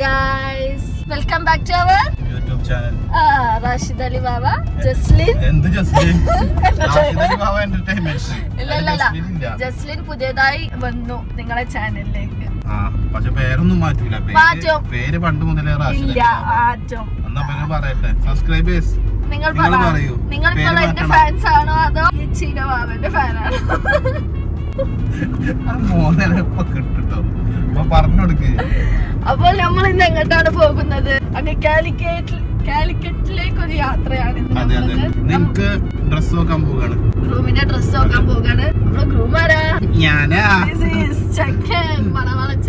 Guys welcome back to our YouTube channel. Rashid Ali Baba Jaslin. എന്ത് Jaslin? Rashid Ali Baba entertainment ഇല്ല ഇല്ല ജസ്ലിൻ പുതിയതായി വന്നു നിങ്ങളെ ചാനലിലേക്ക് ആ പക്ഷെ പേരൊന്നും മാറ്റൂല. പേര് പേര് പണ്ട് മുതലേ റാഷിദ് ഇല്ല. ആറ്റം. എന്നാ പിന്നെ പറയട്ടെ? സബ്സ്ക്രൈബേഴ്സ് നിങ്ങൾ നിങ്ങൾ പറ. പറയൂ. നിങ്ങൾ എന്റെ ഫാൻസ് ആണോ അതോ ഈ ബാബന്റെ ഫാനാണോ അപ്പോൾ നമ്മൾ ഇന്ന് എങ്ങോട്ടാണ് പോകുന്നത്? അങ്ങ് കാലിക്കേറ്റ് കാലിക്കറ്റിലേക്ക് ഒരു യാത്രയാണ്. നിങ്ങക്ക് ഡ്രസ് നോക്കാൻ പോവാണ് ഗ്രൂമിന്റെ ഡ്രസ് നോക്കാൻ പോകാണ് നമ്മൾ ഗ്രൂം ആരാ ഞാനാ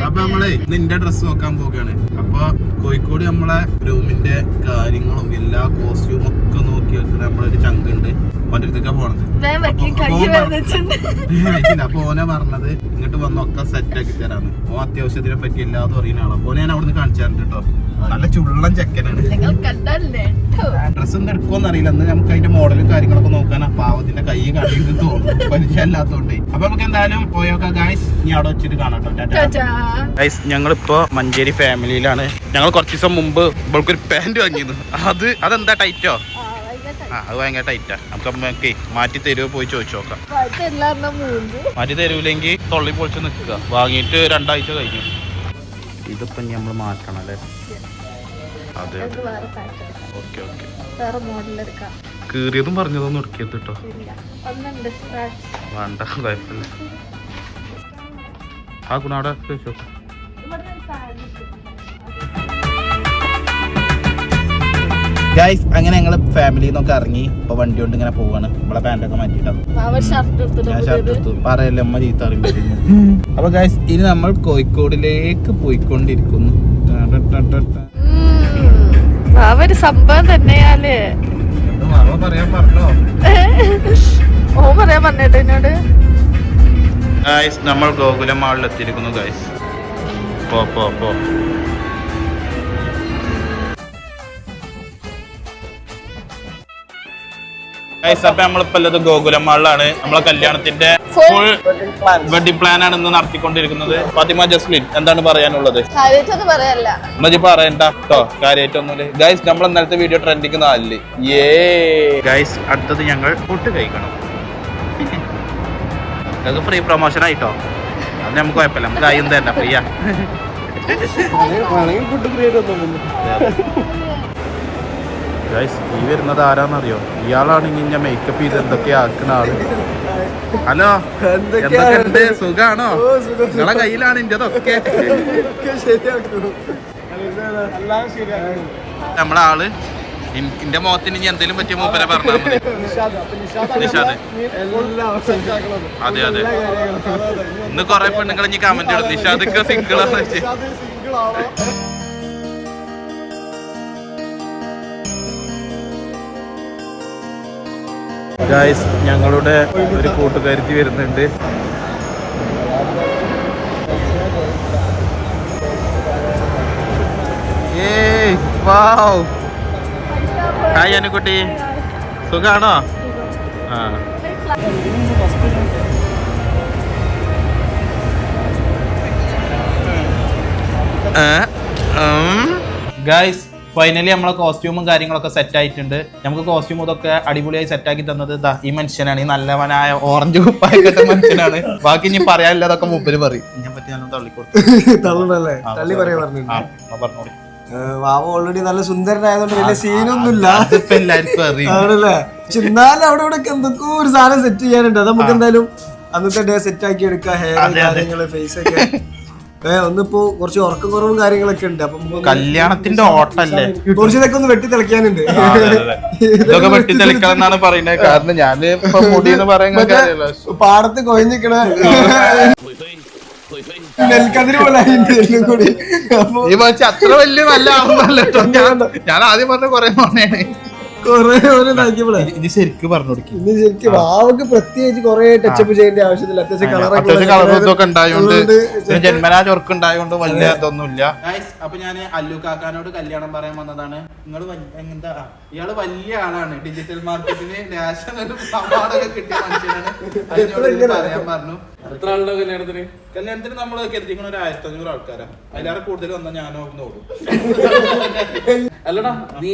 അപ്പൊ നമ്മളെ നിന്റെ ഡ്രസ് നോക്കാൻ പോവുകയാണ്. അപ്പൊ കോഴിക്കോട് നമ്മളെ ഗ്രൂമിന്റെ കാര്യങ്ങളും എല്ലാ കോസ്റ്റ്യൂമൊക്കെ നോക്കി വെക്കുന്ന നമ്മളൊരു ചങ്കുണ്ട് മറ്റൊരുത്തൊക്കെ പോണത്. വേഗം വെക്കി കൈ ഓൻ പറ- വേദനിച്ചിട്ടുണ്ട് ഇല്ല, അപ്പൊ ഓനെ പറഞ്ഞത് ഇങ്ങോട്ട് വന്നൊക്കെ സെറ്റ് ആക്കി തരാന്ന്. ഓ അത്യാവശ്യത്തിനെ പറ്റി എല്ലാതും അറിയുന്ന ആളാ. അപ്പൊ ഞാൻ അവിടുന്ന് കാണിച്ചു തരുന്നുണ്ട് കേട്ടോ. നല്ല ചുള്ളൻ ചെക്കനാണ്. നിങ്ങൾ കണ്ടല്ലേ? ട്ടോ. ഡ്രസ് ഒന്നും എടുക്കുമെന്ന് അറിയില്ല. അന്ന് നമുക്ക് അതിന്റെ മോഡലും കാര്യങ്ങളൊക്കെ നോക്കാൻ ആ പാവത്തിന്റെ കൈ കാണിക്കുന്നു തോന്നുന്നു. പരിചയമില്ലാത്തോണ്ട് അപ്പൊ നമുക്ക് എന്തായാലും പോയോക്കാം ഗൈസ് ഇനി അവിടെ വെച്ചിട്ട് കാണാം ടാറ്റാ. ഗൈസ് ഞങ്ങളിപ്പോ മഞ്ചേരി ഫാമിലിയിലാണ് ഞങ്ങൾ കുറച്ച് ദിവസം മുമ്പ് ഇവൾക്കൊരു പാന്റ് വാങ്ങിയിരുന്നു. അത് അതെന്താ ടൈറ്റോ ആ, അത് ഭയങ്കര ടൈറ്റാ നമുക്ക് മാറ്റി തരുമോ പോയി ചോദിച്ചു നോക്കാം മാറ്റി തരൂലെങ്കിൽ തൊള്ളി പൊളിച്ച് നിൽക്കുക വാങ്ങിയിട്ട് രണ്ടാഴ്ച കഴിഞ്ഞു. ഇതിപ്പോ ഇനി നമ്മൾ മാറ്റണം അല്ലേ? അതെ. Okay okay. വേറെ മോഡൽ എടുക്കാം. കീറിയതും പറഞ്ഞതൊന്നും എടുക്കരുത് കേട്ടോ വേണ്ട കുഴപ്പമില്ല. ആ ഗുണ അവിടെ ചോദിച്ചോ. ഗൈസ് അങ്ങനെ ഞങ്ങൾ ഫാമിലി നിന്നൊക്കെ ഇറങ്ങി. ഇപ്പൊ വണ്ടി കൊണ്ട് ഇങ്ങനെ പോവാണ്. നമ്മളെ പാന്റൊക്കെ മാറ്റിയിട്ടാണ് പറയല്ലേ അമ്മ ചീത്ത അപ്പൊ ഗൈസ് ഇനി നമ്മൾ കോഴിക്കോടിലേക്ക് പോയിക്കൊണ്ടിരിക്കുന്നു. അവർ സംഭവം തന്നെയാലേ. പറയാൻ പറഞ്ഞോ? ഓ പറയാൻ പറഞ്ഞേട്ടോ എന്നോട്. ഗൈസ് നമ്മൾ ഗോകുലം മാളിൽ എത്തിയിരിക്കുന്നു ഗൈസ് പോ പോ പോ. അപ്പൊ നമ്മളിപ്പോ ഉള്ളത് ഗോകുലം മാളിലാണ്. നമ്മളെ കല്യാണത്തിന്റെ ഫുൾ വെഡിങ് പ്ലാൻ ആണ് ഇന്ന് നടത്തിക്കൊണ്ടിരിക്കുന്നത്. ഫാത്തിമ ജസ്ലിൻ എന്താണ് പറയാനുള്ളത്? കാര്യത്തൊന്നും പറയല്ല. എന്നു പറയണ്ട കേട്ടോ കാര്യമായിട്ടൊന്നുമില്ല ഗൈസ് നമ്മൾ ഇന്നലത്തെ വീഡിയോ ട്രെൻഡിങ് നാലിൽ ഏ ഗൈസ് അടുത്തത് ഞങ്ങൾ ഫുഡ് കഴിക്കണം. അത് ഫ്രീ പ്രൊമോഷൻ ആയിട്ടോ. അത് നമുക്ക് കുഴപ്പമില്ല. നമുക്ക് ആയും തരണ്ട ഫ്രീയാ ഗൈസ് ഈ വരുന്നത് ആരാന്നറിയോ? ഇയാളാണെങ്കിൽ ഞാൻ മേക്കപ്പ് ചെയ്ത് എന്തൊക്കെയാ ആക്കുന്ന ആൾ. ഹലോ? എന്തൊക്കെയുണ്ട്? സുഖാണോ? നിങ്ങളെ കയ്യിലാണ് ഇന്റെതൊക്കെ. നമ്മളെ ആൾ എന്റെ മുഖത്തിന് ഇനി എന്തെങ്കിലും പറ്റിയ മൂപ്പരെ പറഞ്ഞാൽ മതി. നിഷാദ് അതെ അതെ. ഇന്ന് കൊറേ പെണ്ണുങ്ങൾ ഇനി കമന്റ് ഇടും. നിഷാദൊക്കെ സിംഗിൾ ആണെന്ന് വെച്ച് ഗായ്സ് ഞങ്ങളുടെ ഒരു കൂട്ടുകാരുത്തി വരുന്നുണ്ട്. ഏയ് ഹായ് അനുക്കുട്ടി സുഖാണോ? ഗായ്സ് ഫൈനലി നമ്മളെ കോസ്റ്റ്യൂമും കാര്യങ്ങളൊക്കെ സെറ്റ് ആയിട്ടുണ്ട്. നമുക്ക് കോസ്റ്റ്യൂം ഇതൊക്കെ അടിപൊളിയായി സെറ്റ് ആക്കി തന്നത് ദാ ഈ മനുഷ്യനാണ്. ഈ നല്ലവനായ ഓറഞ്ച് കുപ്പായി മനുഷ്യനാണ്. ബാക്കി ഇനി പറയാനില്ലതൊക്കെ മൂപ്പര് പറയും. ഇതിനെ പറ്റി ഞാൻ തള്ളിക്കൊടുത്തു തള്ളണല്ലേ ആ, തള്ളി ആ, പറഞ്ഞിട്ടുണ്ട് വാവ ഓൾറെഡി നല്ല സുന്ദരനായതുകൊണ്ട് വലിയ സീനൊന്നുമില്ല. അതിപ്പോ എല്ലാവർക്കും അറിയും. ആണല്ലേ? പക്ഷെ എന്നാലും അവിടെ ഇവിടെ എന്തൊക്കെ ഒരു സാധനം സെറ്റ് ചെയ്യാനുണ്ട്. അത് നമുക്ക് എന്തായാലും അന്നത്തെ ഡേ സെറ്റ് ആക്കി എടുക്കാം ഹെയർ. കാര്യങ്ങൾ ഫേസ് ഒക്കെ. ഒന്നിപ്പോ കുറച്ച് ഉറക്കം കുറവും കാര്യങ്ങളൊക്കെ ഉണ്ട്. അപ്പൊ കല്യാണത്തിന്റെ ഓട്ടല്ലേ കുറച്ച് ഇതൊക്കെ ഒന്ന് വെട്ടി തെളിക്കാനുണ്ട്. ഇതൊക്കെ വെട്ടി തെളിക്കണം എന്നാണ് പറയുന്നത്. കാരണം ഞാൻ മുടി എന്ന് മറ്റേ പാടത്ത് കൊഴിഞ്ഞിക്കണ നെൽക്കതിരി പോലെ ആയിട്ടുണ്ട് കൂടി. അപ്പൊ അത്ര വലിയ നല്ല ആവുന്നല്ലോ ഞാൻ ഞാൻ ആദ്യം പറഞ്ഞ കൊറേ ഇതാക്കിയപ്പോഴേ ഇത് ശരിക്കും പറഞ്ഞു കൊടുക്കും. ഇന്ന് ശരിക്കും വാവക്ക് പ്രത്യേകിച്ച് കുറെ ടച്ചപ്പ് ചെയ്യേണ്ട ആവശ്യത്തില്ല. അത്യാവശ്യം പിന്നെ ജന്മനാ ചൊർക്ക് ഉണ്ടായോണ്ട് വലിയ ഇതൊന്നുമില്ല. അപ്പൊ ഞാൻ അല്ലു കാക്കാനോട് കല്യാണം പറയാൻ വന്നതാണ്. നിങ്ങൾ എന്താ ഇയാൾ വലിയ ആളാണ്. ഡിജിറ്റൽ മാർക്കറ്റിന് നാഷണൽ അവാർഡൊക്കെ കിട്ടിയ മനുഷ്യനാണ്. ഇത് പറയാൻ പറഞ്ഞു. എത്ര ആളുണ്ടോ കല്യാണത്തിന്? കല്യാണത്തിന് നമ്മൾ കരുതിക്കുന്ന ഒരു ആയിരത്തി അഞ്ഞൂറ് ആൾക്കാരാ. അതിലേറെ കൂടുതൽ വന്നാൽ ഞാനോ ഓടും. അല്ലടാ നീ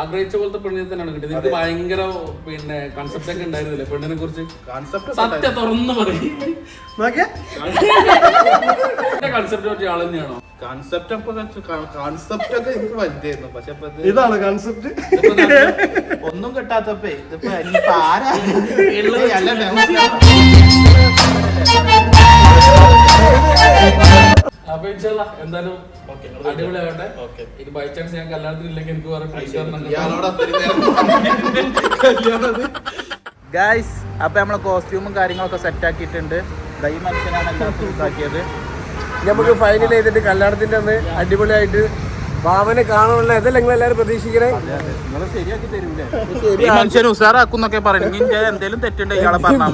ആഗ്രഹിച്ച പോലത്തെ പെണ്ണിനെ തന്നെയാണ് കിട്ടിയത്. നിനക്ക് ഭയങ്കര പിന്നെ കൺസെപ്റ്റ് ഒക്കെ ഉണ്ടായിരുന്നില്ലേ പെണ്ണിനെ കുറിച്ച്? കോൺസെപ്റ്റ് സത്യം തുറന്നു പറയും. കൺസെപ്റ്റ് പറ്റിയ ആൾ തന്നെയാണോ? കൺസെപ്റ്റ് ഒക്കെ കൺസെപ്റ്റ് ഒക്കെ എനിക്ക് വലുതായിരുന്നു. പക്ഷെ ഇപ്പൊ ഇത് ഇതാണ് കൺസെപ്റ്റ് ഒന്നും കിട്ടാത്തപ്പേ ഇതിപ്പോ ആരാ? അപ്പൊ എന്തായാലും ഇത് ബൈ ചാൻസ് ഞാൻ എനിക്ക് വേറെ ഗായ്സ് അപ്പൊ നമ്മളെ കോസ്റ്റ്യൂമും കാര്യങ്ങളൊക്കെ സെറ്റ് ആക്കിയിട്ടുണ്ട്. ദൈ മനുഷ്യനാണ് എല്ലാവർക്കും ഇതാക്കിയത്. നമുക്ക് ഫൈനൽ ചെയ്തിട്ട് കല്യാണത്തിന്റെ അന്ന് അടിപൊളിയായിട്ട് ഭാവനെ കാണാനുള്ള ഇതല്ല നിങ്ങൾ എല്ലാരും പ്രതീക്ഷിക്കണേ നിങ്ങൾ ശരിയാക്കി തരൂലേ. ഈ മനുഷ്യൻ ഉഷാറാക്കുന്നൊക്കെ പറയണെങ്കിൽ എന്തെങ്കിലും തെറ്റുണ്ട് ഇയാളെ പറഞ്ഞാൽ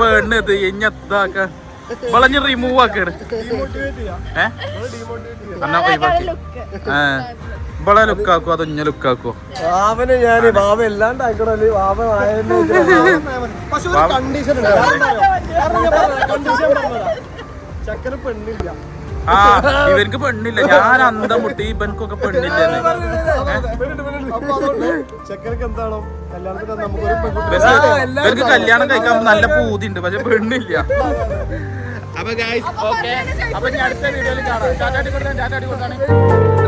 പെണ്ണ് ഇത് ഇഞ്ഞത്താക്ക വളഞ്ഞ് റിമൂവ് ആക്കാണ്. ഇവളെ ലുക്കാക്കോ അതോ ഇഞ്ഞ ലുക്കാക്കോ? ഭാവനെ ഞാൻ ബാബ എല്ലാണ്ട് ആക്കണല്ലേ ഒരു കണ്ടീഷൻ ഉണ്ട്. കണ്ടീഷൻ ചക്കര പെണ്ണില്ല. ആ ഇവർക്ക് പെണ്ണില്ല. ഞാൻ അന്തം മുട്ടി ഇവൻക്കൊക്കെ പെണ്ണില്ല ഇവർക്ക് കല്യാണം കഴിക്കാൻ നല്ല പൂതി ഉണ്ട് പക്ഷെ പെണ്ണില്ല. അപ്പൊ ഗൈസ് ഓക്കെ അപ്പൊ ഞാൻ അടുത്ത വീഡിയോയിൽ കാണാം. ടാറ്റാടി കൊടുക്കാൻ ടാറ്റാടി കൊടുക്കാണ്